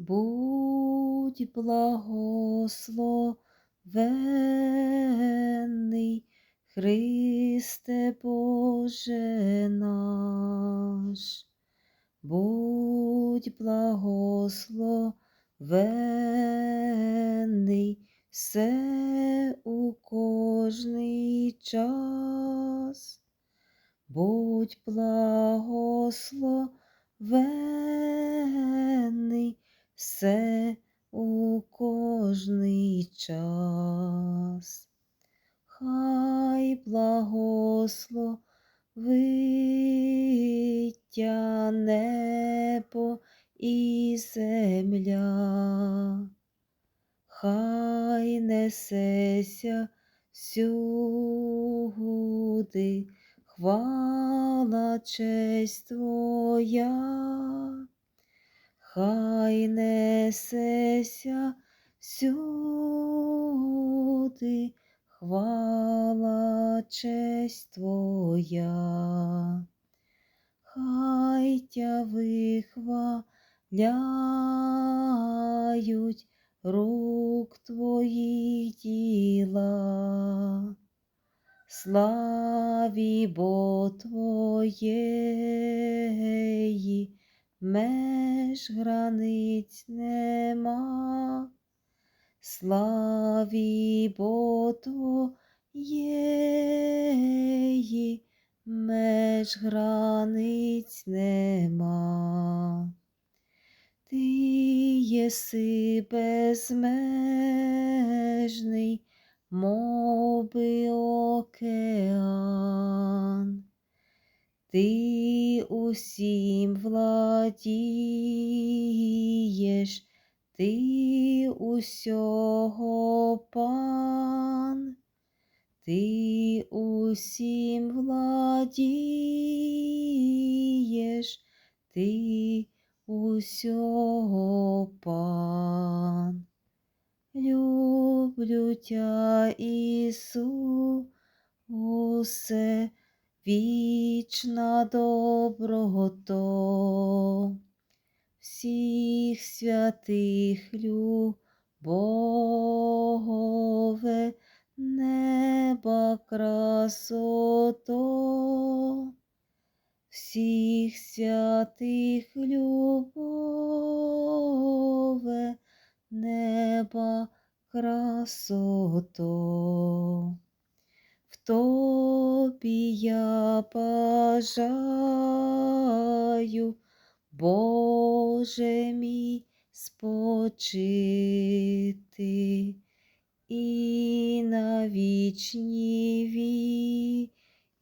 будь благословенний, Христе Боже наш, будь благословенний все у кожний час, будь благословенний все у кожний час. Хай благословить тя небо і земля, хай несеся всюди хвала честь Твоя, хай несеся всюди хвала честь Твоя, хай тя вихваляють рук Твоїх діла, славі бо Твоєї меж границь нема, славі бо Твоєї меж границь нема. Ти єси безмежний, мов океан, ти усім владієш, ти усього пан, ти усім владієш, ти усього пан. Люблю тя, Ісу, вічна доброто, всіх святих любове, неба красото, всіх святих любове, неба красото. В тобі я бажаю, Боже мій, спочити і на вічні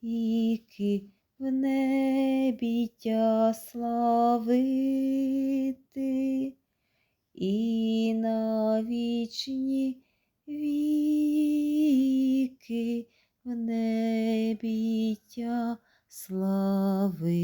віки в небі тя славити і на вічні віки в небі тя славити.